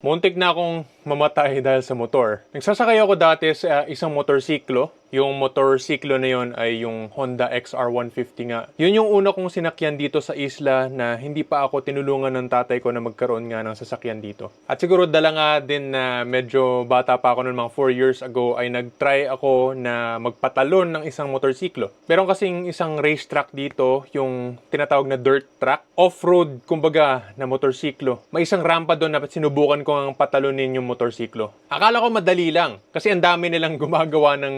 Muntik na akong mamatay dahil sa motor. Nagsasakay ako dati sa isang motorsiklo. Yung motorsiklo na yon ay yung Honda XR150 nga. Yun yung una kong sinakyan dito sa isla na hindi pa ako tinulungan ng tatay ko na magkaroon nga ng sasakyan dito. At siguro dala nga din na medyo bata pa ako noon mga 4 years ago ay nagtry ako na magpatalon ng isang motorsiklo. Meron kasing isang racetrack dito, yung tinatawag na dirt track. Off-road, kumbaga, na motorsiklo. May isang rampa doon na sinubukan ko ang patalonin yung motorsiklo. Akala ko madali lang kasi ang dami nilang gumagawa ng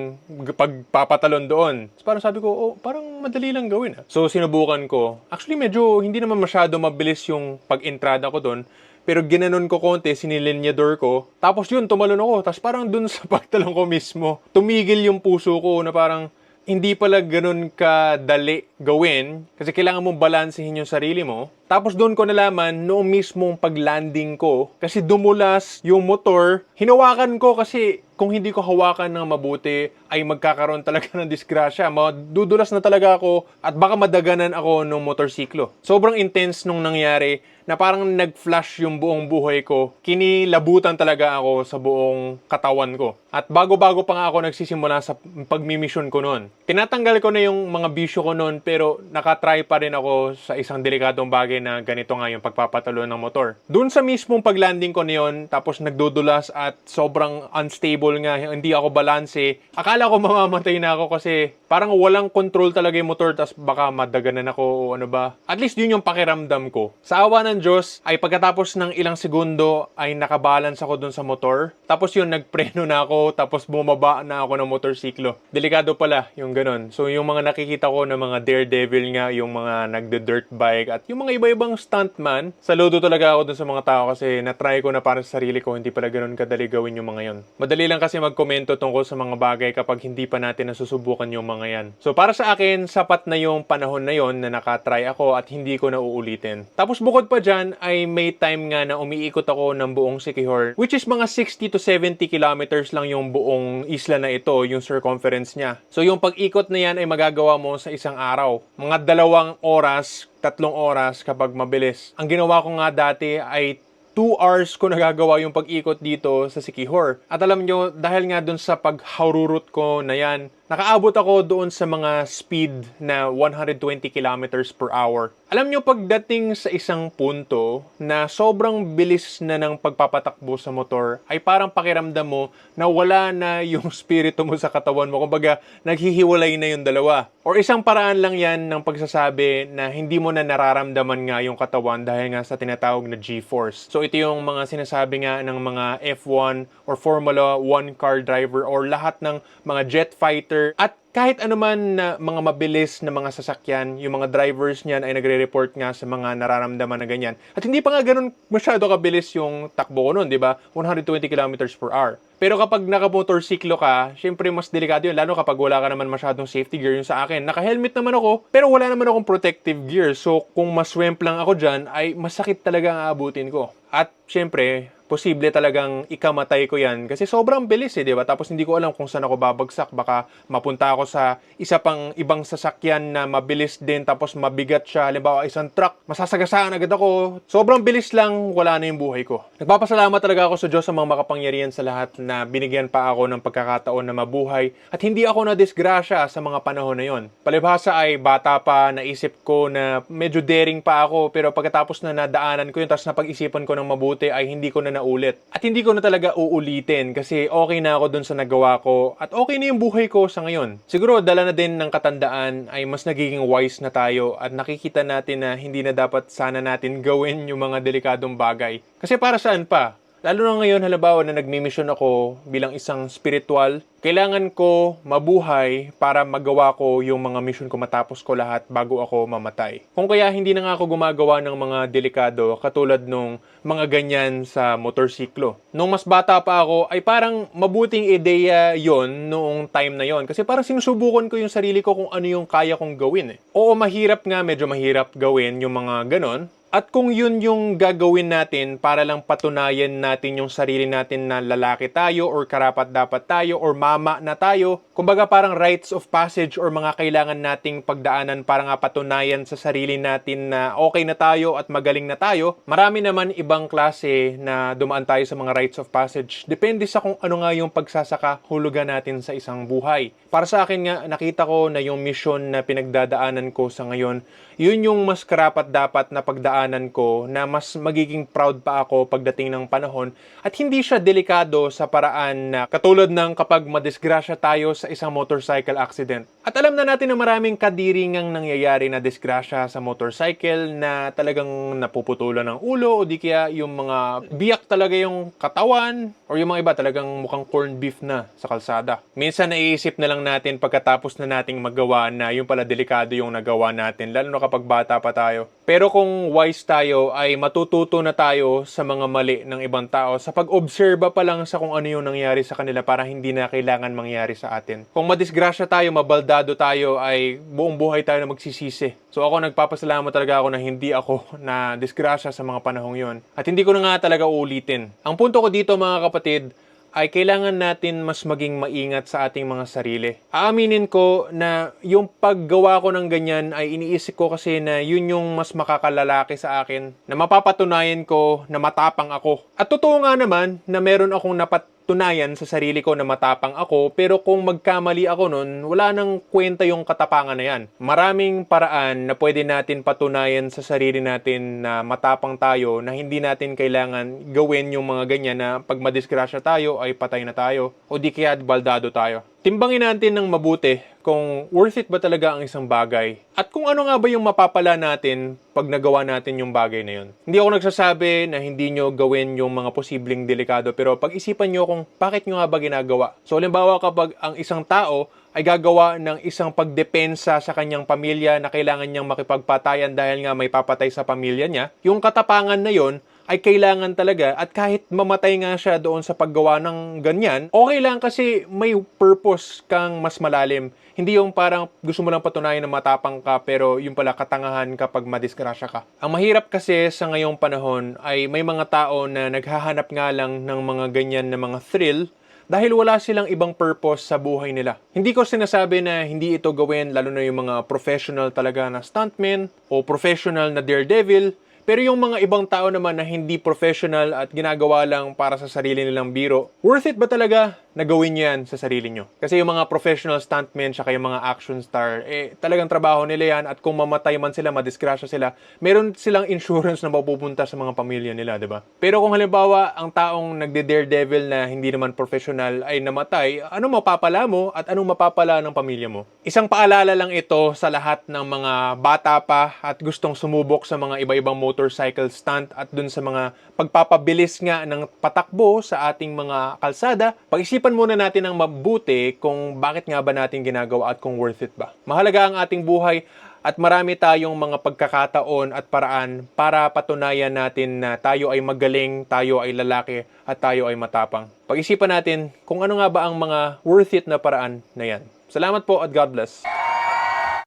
pagpapatalon doon. So, parang sabi ko, oh, parang madali lang gawin. ah." So sinubukan ko. Actually medyo hindi naman masyado mabilis yung pag-entrada ko doon. Pero ginanon ko konti, sinilinyador ko. Tapos yun, tumalon ako. Tapos parang dun sa pagtalon ko mismo, tumigil yung puso ko na parang hindi pala ganun kadali gawin kasi kailangan mong balansehin yung sarili mo. Tapos doon ko nalaman noong mismong pag-landing ko kasi dumulas yung motor. Hinawakan ko kasi kung hindi ko hawakan ng mabuti ay magkakaroon talaga ng disgrasya. Madudulas na talaga ako at baka madaganan ako ng motorsiklo. Sobrang intense nung nangyari na parang nag-flash yung buong buhay ko. Kinilabutan talaga ako sa buong katawan ko. At bago-bago pa nga ako nagsisimula sa pagmimisyon ko noon. Tinatanggal ko na yung mga bisyo ko noon pero nakatry pa rin ako sa isang delikadong bagay na ganito nga yung pagpapatalo ng motor. Doon sa mismong paglanding ko niyon, tapos nagdudulas at sobrang unstable nga, hindi ako balanse. Akala ko mamamatay na ako kasi parang walang control talaga yung motor tapos baka madaganan ako o ano ba. At least yun yung pakiramdam ko. Sa awa ng Diyos ay pagkatapos ng ilang segundo ay nakabalance ako dun sa motor. Tapos yun, nagpreno na ako tapos bumaba na ako ng motorsiklo. Delikado pala yung ganun. So yung mga nakikita ko na mga daredevil nga, yung mga nagde-dirt bike at yung mga iba-ibang stuntman, saludo talaga ako dun sa mga tao kasi na-try ko na para sa sarili ko, hindi pala ganun kadali gawin yung mga yon. Madali lang kasi magkomento tungkol sa mga bagay kapag hindi pa natin nasusubukan yung mga yan. So para sa akin, sapat na yung panahon na yon na nakatry ako at hindi ko na uulitin. Tapos bukod pa dyan, ay may time nga na umiikot ako ng buong Sikihor, which is mga 60 to 70 kilometers lang yung buong isla na ito, yung circumference niya. So yung pag-ikot na yan ay magagawa mo sa isang araw. Mga dalawang oras, tatlong oras kapag mabilis. Ang ginawa ko nga dati ay 2 hours ko nagagawa yung pag-ikot dito sa Sikihor. At alam nyo, dahil nga dun sa paghaururut ko na yan, nakaabot ako doon sa mga speed na 120 kilometers per hour. Alam nyo, pagdating sa isang punto na sobrang bilis na ng pagpapatakbo sa motor, ay parang pakiramdam mo na wala na yung spirito mo sa katawan mo. Kumbaga, naghihiwalay na yung dalawa. Or isang paraan lang yan ng pagsasabi na hindi mo na nararamdaman nga yung katawan dahil nga sa tinatawag na G-force. So ito yung mga sinasabi nga ng mga F1 or Formula 1 car driver or lahat ng mga jet fighter at kahit anuman na mga mabilis na mga sasakyan, yung mga drivers niyan ay nagre-report nga sa mga nararamdaman na ganyan. At hindi pa nga ganun masyado kabilis yung takbo ko nun, di ba? 120 kilometers per hour. Pero kapag nakamotorsiklo ka, syempre mas delikado yun, lalo kapag wala ka naman masyadong safety gear yung sa akin. Naka-helmet naman ako, pero wala naman akong protective gear. So kung maswemp lang ako dyan, ay masakit talaga ang aabutin ko. At syempre, posible talagang ikamatay ko yan kasi sobrang bilis eh, di ba? Tapos hindi ko alam kung saan ako babagsak. Baka mapunta ako sa isa pang ibang sasakyan na mabilis din tapos mabigat siya. Halimbawa, isang truck, masasagasaan agad ako. Sobrang bilis lang, wala na yung buhay ko. Nagpapasalamat talaga ako sa Diyos sa mga makapangyarihan sa lahat na binigyan pa ako ng pagkakataon na mabuhay at hindi ako na disgrasya sa mga panahon na yon. Palibhasa ay bata pa, naisip ko na medyo daring pa ako pero pagkatapos na nadaanan ko yun tapos napag-isipan ko ng mabuti ay hindi ko na naulit. At hindi ko na talaga uulitin kasi okay na ako dun sa nagawa ko at okay na yung buhay ko sa ngayon. Siguro dala na din ng katandaan ay mas nagiging wise na tayo at nakikita natin na hindi na dapat sana natin gawin yung mga delikadong bagay. Kasi para saan pa? Lalo na ngayon, halimbawa na nagmimisyon ako bilang isang spiritual, kailangan ko mabuhay para magawa ko yung mga mission ko matapos ko lahat bago ako mamatay. Kung kaya hindi na nga ako gumagawa ng mga delikado katulad nung mga ganyan sa motorsiklo. Nung mas bata pa ako ay parang mabuting ideya yon noong time na yon kasi parang sinusubukan ko yung sarili ko kung ano yung kaya kong gawin eh. Oo, mahirap nga, medyo mahirap gawin yung mga ganon. At kung yun yung gagawin natin para lang patunayan natin yung sarili natin na lalaki tayo or karapat dapat tayo or mama na tayo, kumbaga parang rites of passage or mga kailangan nating pagdaanan para nga patunayan sa sarili natin na okay na tayo at magaling na tayo, marami naman ibang klase na dumaan tayo sa mga rites of passage. Depende sa kung ano nga yung pagsasaka hulugan natin sa isang buhay. Para sa akin nga, nakita ko na yung mission na pinagdadaanan ko sa ngayon, yun yung mas karapat dapat na pagdaanan ko na mas magiging proud pa ako pagdating ng panahon at hindi siya delikado sa paraan na katulad ng kapag madisgrasya tayo sa isang motorcycle accident. At alam na natin na maraming kadiringang nangyayari na disgrasya sa motorcycle na talagang napuputulan ng ulo o di kaya yung mga biyak talaga yung katawan or yung mga iba talagang mukhang corned beef na sa kalsada. Minsan naiisip na lang natin pagkatapos na nating magawa na yung pala delikado yung nagawa natin lalo na kapag bata pa tayo. Pero kung wise tayo ay matututo na tayo sa mga mali ng ibang tao sa pag-obserba pa lang sa kung ano yung nangyari sa kanila para hindi na kailangan mangyari sa atin. Kung madisgrasya tayo, mabaldado tayo ay buong buhay tayo na magsisisi. So ako nagpapasalamat talaga ako na hindi ako na disgrasya sa mga panahong yon at hindi ko na nga talaga uulitin. Ang punto ko dito mga kapatid ay kailangan natin mas maging maingat sa ating mga sarili. Aaminin ko na yung paggawa ko ng ganyan ay iniisip ko kasi na yun yung mas makakalalaki sa akin na mapapatunayan ko na matapang ako. At totoo nga naman na meron akong napatunayan sa sarili ko na matapang ako pero kung magkamali ako nun, wala nang kwenta yung katapangan na yan. Maraming paraan na pwede natin patunayan sa sarili natin na matapang tayo na hindi natin kailangan gawin yung mga ganyan na pag madisgrasya tayo ay patay na tayo o di kaya baldado tayo. Timbangin natin ng mabuti kung worth it ba talaga ang isang bagay at kung ano nga ba yung mapapala natin pag nagawa natin yung bagay na yun. Hindi ako nagsasabi na hindi nyo gawin yung mga posibleng delikado pero pag-isipan nyo kung bakit nyo nga ba ginagawa. So halimbawa kapag ang isang tao ay gagawa ng isang pagdepensa sa kanyang pamilya na kailangan niyang makipagpatayan dahil nga may papatay sa pamilya niya, yung katapangan na yon ay kailangan talaga at kahit mamatay nga siya doon sa paggawa ng ganyan, okay lang kasi may purpose kang mas malalim. Hindi yung parang gusto mo lang patunayan na matapang ka pero yung pala katangahan kapag madisgrasya ka. Ang mahirap kasi sa ngayong panahon ay may mga tao na naghahanap nga lang ng mga ganyan na mga thrill dahil wala silang ibang purpose sa buhay nila. Hindi ko sinasabi na hindi ito gawin lalo na yung mga professional talaga na stuntmen o professional na daredevil pero yung mga ibang tao naman na hindi professional at ginagawa lang para sa sarili nilang biro, worth it ba talaga na gawin yan sa sarili nyo? Kasi yung mga professional stuntmen tsaka yung mga action star, eh talagang trabaho nila yan at kung mamatay man sila, madisgrasya sila, meron silang insurance na mapupunta sa mga pamilya nila, di ba? Pero kung halimbawa, ang taong nagde-daredevil na hindi naman professional ay namatay, ano mapapala mo at anong mapapala ng pamilya mo? Isang paalala lang ito sa lahat ng mga bata pa at gustong sumubok sa mga iba-ibang motorcycle stunt at dun sa mga pagpapabilis nga ng patakbo sa ating mga kalsada, pag-isipan muna natin ng mabuti kung bakit nga ba natin ginagawa at kung worth it ba. Mahalaga ang ating buhay at marami tayong mga pagkakataon at paraan para patunayan natin na tayo ay magaling, tayo ay lalaki at tayo ay matapang. Pag-isipan natin kung ano nga ba ang mga worth it na paraan na yan. Salamat po at God bless.